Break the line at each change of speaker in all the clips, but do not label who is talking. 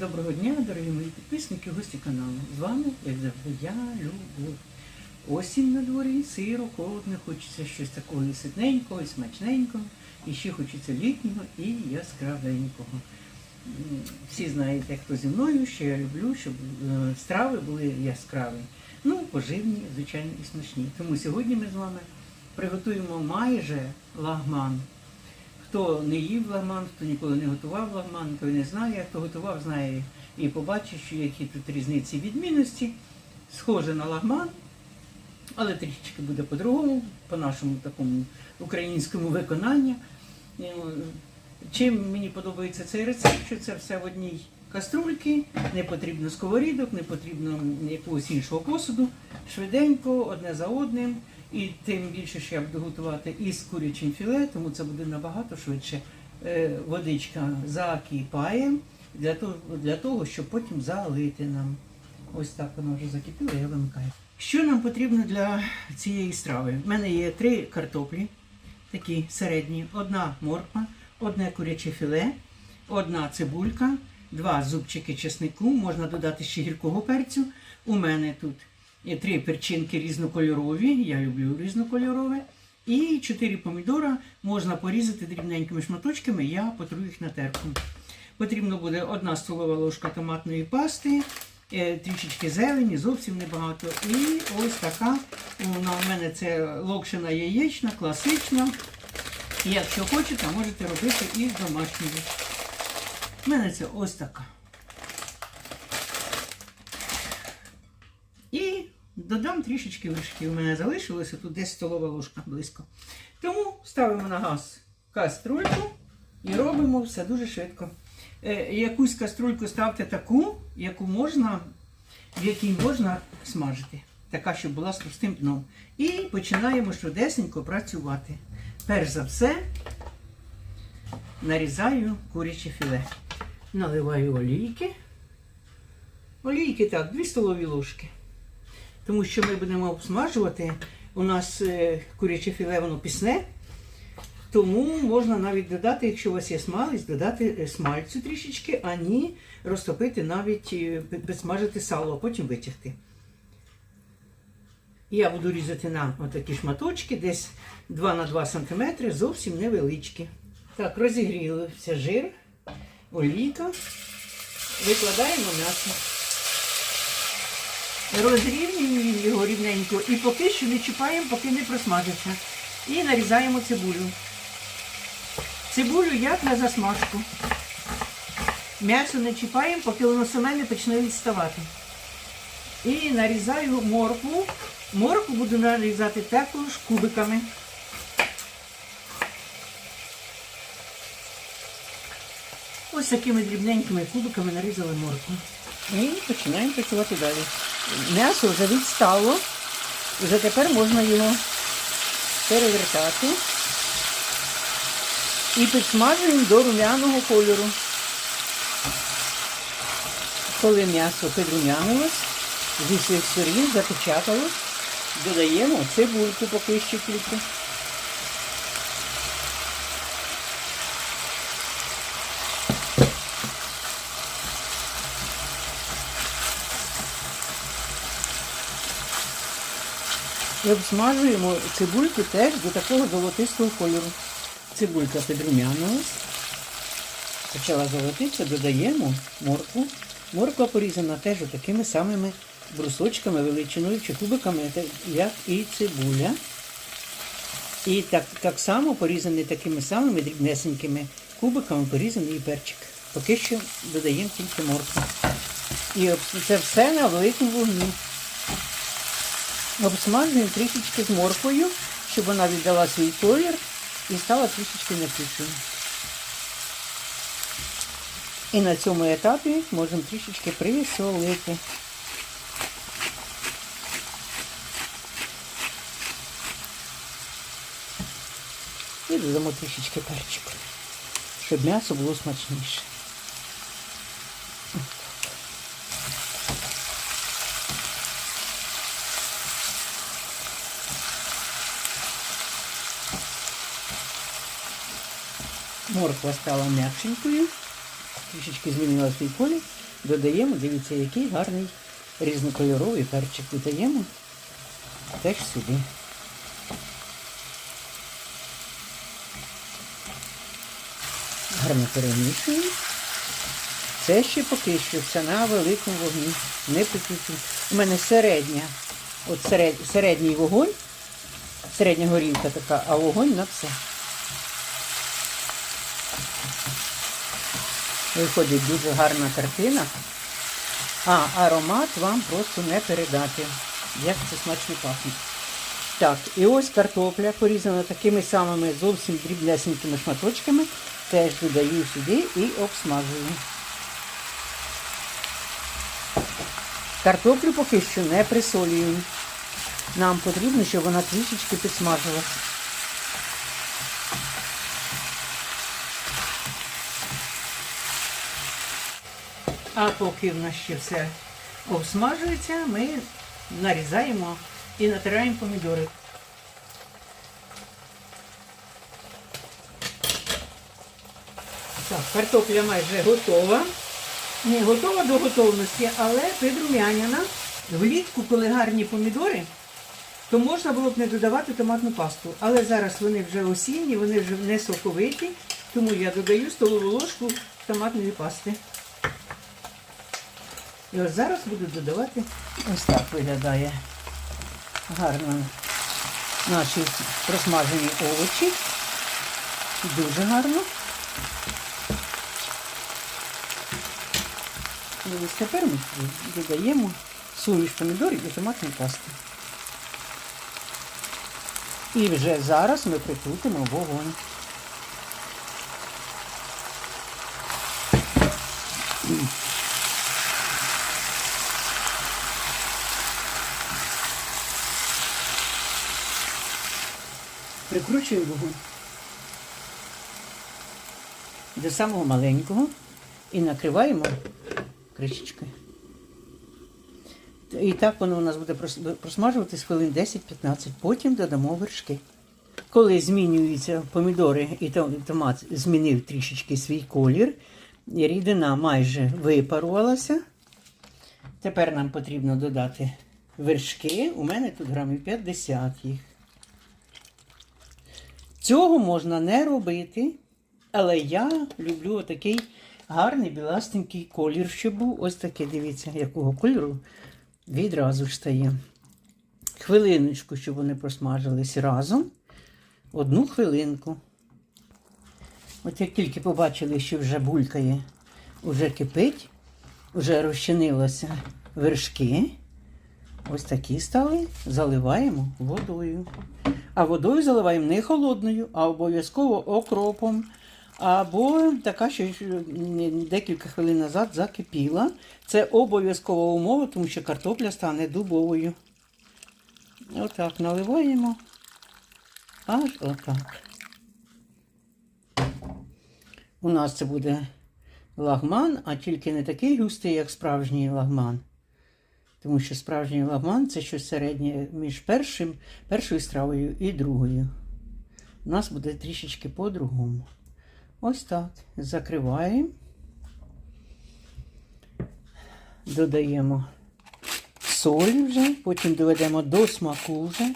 Доброго дня, дорогі мої підписники, гості каналу. З вами, як завжди, я Любов. Осінь на дворі, сиро, холодно, хочеться щось такого і ситненького, і смачненького, і ще хочеться літнього і яскравенького. Всі знаєте, хто зі мною, що я люблю, щоб е, страви були яскраві. Ну, поживні, звичайно, і смачні. Тому сьогодні ми з вами приготуємо майже лагман. Хто не їв лагман, хто ніколи не готував лагман, той не знає, хто готував, знає і побачить, що які тут різниці відмінності. Схоже на лагман, але трішечки буде по-другому, по нашому такому українському виконанню. Е, Чим мені подобається цей рецепт, що це все в одній каструльці, не потрібно сковорідок, не потрібно якогось іншого посуду. Швиденько, одне за одним. І тим більше, що я буду готувати із курячим філе, тому це буде набагато швидше. Е, Водичка закипає для того, для того, щоб потім залити нам. Ось так вона вже закипіла, я вимикаю. Що нам потрібно для цієї страви? У мене є три картоплі, такі середні, одна морква, одне куряче філе, одна цибулька, два зубчики чеснику, можна додати ще гіркого перцю. У мене тут є три перчинки різнокольорові, я люблю різнокольорове. І чотири помідора можна порізати дрібненькими шматочками, я потру їх на терку. Потрібно буде одна столова ложка томатної пасти, е, трішечки зелені, зовсім небагато. І ось така. Вона у мене це локшина яєчна, класична. Якщо хочете, можете робити і домашньою. У мене це ось така. І додам трішечки вершків. У мене залишилося тут десь столова ложка близько. Тому ставимо на газ каструльку і робимо все дуже швидко. Е, якусь каструльку ставте таку, яку можна, в якій можна смажити. Така, щоб була з товстим дном. І починаємо швидесенько працювати. Перш за все, нарізаю куряче філе. Наливаю олійки. Олійки так, 2 столові ложки. Тому що ми будемо обсмажувати. У нас е, куряче філе воно пісне. Тому можна навіть додати, якщо у вас є смалець, додати е, смальцю трішечки, а ні, розтопити навіть е, підсмажити сало, а потім витягти. Я буду різати на отакі шматочки, десь 2 на 2 см, зовсім невеличкі. Так, розігрівся жир, олійка. Викладаємо м'ясо. Розрівнюємо його рівненько і поки що не чіпаємо, поки не просмажиться. І нарізаємо цибулю. Цибулю як на засмажку. М'ясо не чіпаємо, поки воно саме не почне відставати. І нарізаю моркву. Моркву буду нарізати також кубиками. Ось такими дрібненькими кубиками нарізали моркву. І починаємо працювати далі. М'ясо вже відстало. Вже тепер можна його перевертати. І підсмажуємо до рум'яного кольору. Коли м'ясо підрум'янилось, зі всіх сторін запечаталось, додаємо цибульку поки що тільки. І обсмажуємо цибульку теж до такого золотистого кольору. Цибулька підрум'янилась. Почала золотитися, додаємо моркву. Морква порізана теж такими самими брусочками, величиною чи кубиками, як і цибуля. І так, так само порізаний такими самими дрібнесенькими кубиками порізаний перчик. Поки що додаємо тільки моркву. І це все на великому вогні. Обсмажуємо трішечки з морквою, щоб вона віддала свій колір і стала трішечки напішою. І на цьому етапі можемо трішечки присолити. І додамо трішечки перчику, щоб м'ясо було смачніше. Морква стала м'якшенькою. трішечки змінила свій колір, додаємо, дивіться, який гарний різнокольоровий перчик додаємо теж сюди. Гарно перемішуємо. Це ще поки що це на великому вогні. Не прикруту. У мене середня, от серед, середній вогонь, середня горілка така, а вогонь на все. Виходить дуже гарна картина. А аромат вам просто не передати. Як це смачно пахне. Так, і ось картопля порізана такими самими зовсім дрібнесенькими шматочками. Теж додаю сюди і обсмажую. Картоплю поки що не присолюю. Нам потрібно, щоб вона трішечки підсмажилась. А поки в нас ще все обсмажується, ми нарізаємо і натираємо помідори. Так, картопля майже готова. Не готова до готовності, але підрум'яняна. Влітку, коли гарні помідори, то можна було б не додавати томатну пасту. Але зараз вони вже осінні, вони вже не соковиті, тому я додаю столову ложку томатної пасти. І ось зараз буду додавати, ось так виглядає гарно наші просмажені овочі. Дуже гарно. І ось тепер ми додаємо суміш помідорів і томатної пасти. І вже зараз ми прикрутимо вогонь. Прикручую вогонь до самого маленького і накриваємо кришечкою. І так воно у нас буде прос- просмажуватись хвилин 10-15. Потім додамо вершки. Коли змінюються помідори і томат змінив трішечки свій колір, рідина майже випарувалася. Тепер нам потрібно додати вершки. У мене тут грамів 50 їх. Цього можна не робити, але я люблю такий гарний біластенький колір, щоб був ось такий, дивіться, якого кольору відразу ж стає. Хвилиночку, щоб вони просмажились разом. Одну хвилинку. От як тільки побачили, що вже булькає, вже кипить, вже розчинилося вершки. Ось такі стали, заливаємо водою. А водою заливаємо не холодною, а обов'язково окропом. Або така, що декілька хвилин назад закипіла. Це обов'язкова умова, тому що картопля стане дубовою. Отак наливаємо. Аж отак. У нас це буде лагман, а тільки не такий густий, як справжній лагман. Тому що справжній лагман це щось середнє між першим, першою стравою і другою. У нас буде трішечки по-другому. Ось так. Закриваємо. Додаємо соль вже, потім доведемо до смаку вже.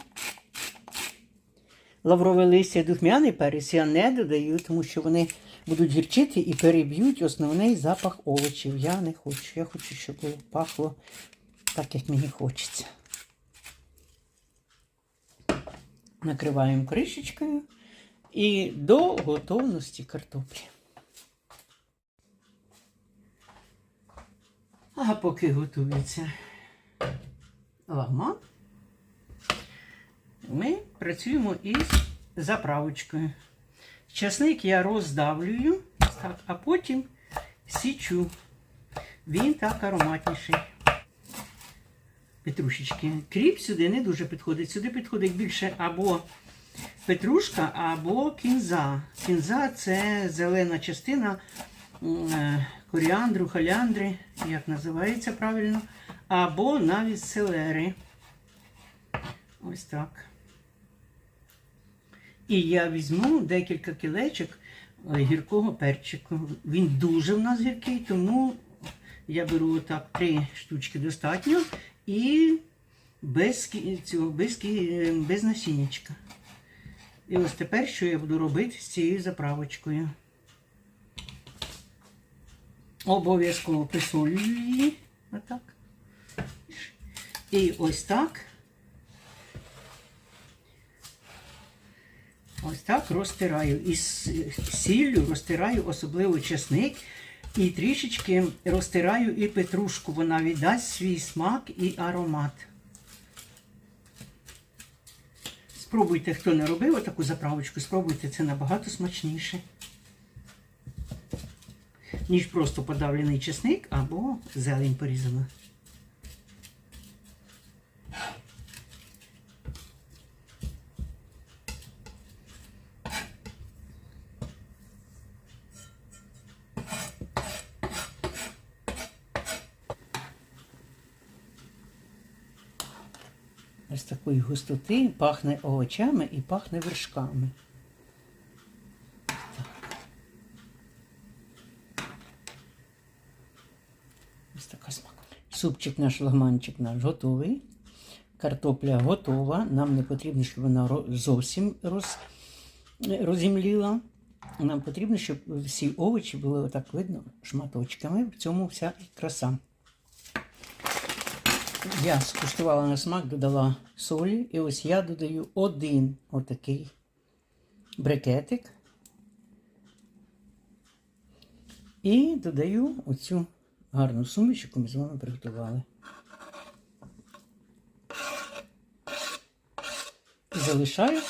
Лаврове листя, духмяний перець я не додаю, тому що вони будуть гірчити і переб'ють основний запах овочів. Я не хочу. Я хочу, щоб пахло так, як мені хочеться. Накриваємо кришечкою і до готовності картоплі. А поки готується лагман, ми працюємо із заправочкою. Часник я роздавлюю, а потім січу. Він так ароматніший. Петрушечки. Кріп сюди не дуже підходить. Сюди підходить більше або петрушка, або кінза. Кінза це зелена частина е, коріандру, халяндри, як називається правильно, або навіть селери. Ось так. І я візьму декілька кілечок е, гіркого перчику. Він дуже в нас гіркий, тому я беру отак три штучки достатньо і без, цього, без, без насіннячка. І ось тепер що я буду робити з цією заправочкою. Обов'язково присолюю її. Отак. І ось так. Ось так розтираю. І з сіллю розтираю особливо чесник. І трішечки розтираю і петрушку. Вона віддасть свій смак і аромат. Спробуйте, хто не робив таку заправочку, спробуйте це набагато смачніше, ніж просто подавлений чесник або зелень порізана. Ось такої густоти пахне овочами і пахне вершками. Ось така смак. Супчик наш лагманчик наш готовий. Картопля готова. Нам не потрібно, щоб вона зовсім роз, розімліла. Нам потрібно, щоб всі овочі були отак видно шматочками. В цьому вся краса. Я скуштувала на смак, додала солі, і ось я додаю один отакий брикетик. І додаю оцю гарну суміш, яку ми з вами приготували. І залишаю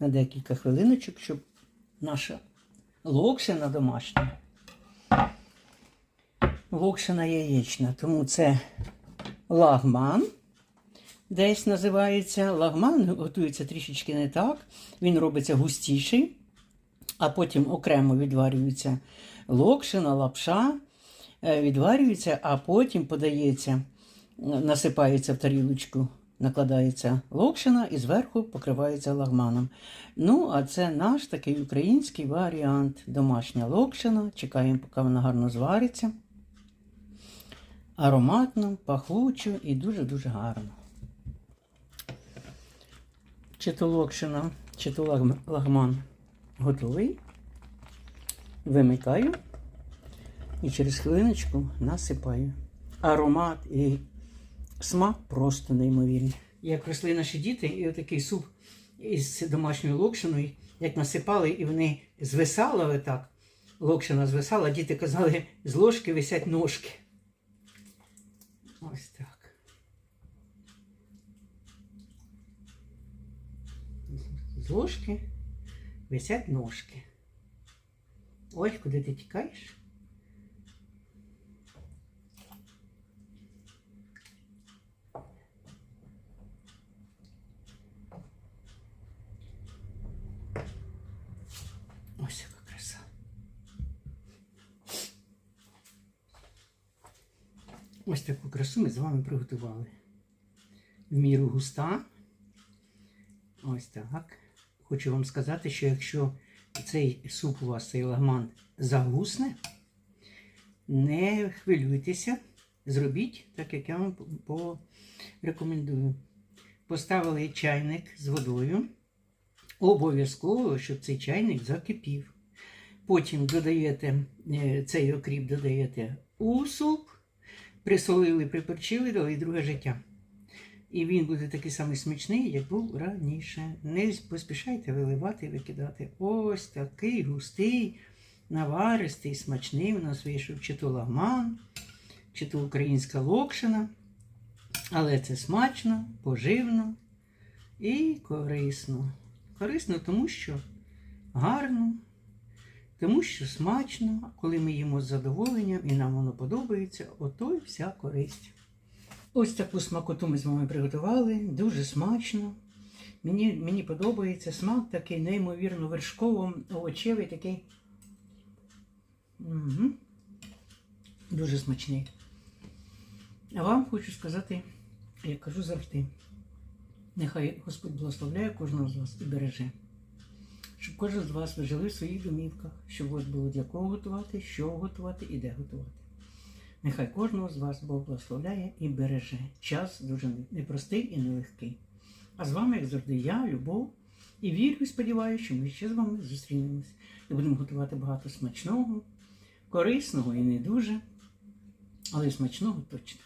на декілька хвилиночок, щоб наша локшина домашня. Локшина яєчна, тому це лагман. Десь називається лагман, готується трішечки не так. Він робиться густіший, а потім окремо відварюється локшина, лапша, е, відварюється, а потім подається, насипається в тарілочку, накладається локшина і зверху покривається лагманом. Ну, а це наш такий український варіант. Домашня локшина. Чекаємо, поки вона гарно звариться ароматно, пахучо і дуже-дуже гарно. Чи то локшина, чи то лагм- лагман готовий. Вимикаю і через хвилиночку насипаю. Аромат і смак просто неймовірний. Як росли наші діти, і отакий суп із домашньою локшиною, як насипали, і вони звисали отак. Локшина звисала, діти казали, з ложки висять ножки. Ось так. З ложки висять ножки. Ось куди ти тікаєш. Ось яка краса. Ось таку красу ми з вами приготували. В міру густа. Ось так. Хочу вам сказати, що якщо цей суп у вас, цей лагман, загусне, не хвилюйтеся, зробіть так, як я вам по- порекомендую. Поставили чайник з водою. Обов'язково, щоб цей чайник закипів. Потім додаєте е, цей окріп додаєте у суп, присолили, приперчили, дали друге життя. І він буде такий самий смачний, як був раніше. Не поспішайте виливати викидати. Ось такий густий, наваристий, смачний у нас вийшов чи то лагман, чи то українська локшина. Але це смачно, поживно і корисно. Корисно, тому що гарно, тому що смачно, коли ми їмо з задоволенням і нам воно подобається, ото й вся користь. Ось таку смакоту ми з вами приготували, дуже смачно. Мені, мені подобається смак такий неймовірно вершково, овочевий такий. Угу. Дуже смачний. А вам хочу сказати, як кажу завжди, нехай Господь благословляє кожного з вас і береже. Щоб кожен з вас ви жили в своїх домівках, щоб у вас було для кого готувати, що готувати і де готувати. Нехай кожного з вас Бог благословляє і береже. Час дуже непростий і нелегкий. А з вами, як завжди, я, Любов, і вірю і сподіваюся, що ми ще з вами зустрінемось і будемо готувати багато смачного, корисного і не дуже, але смачного точно.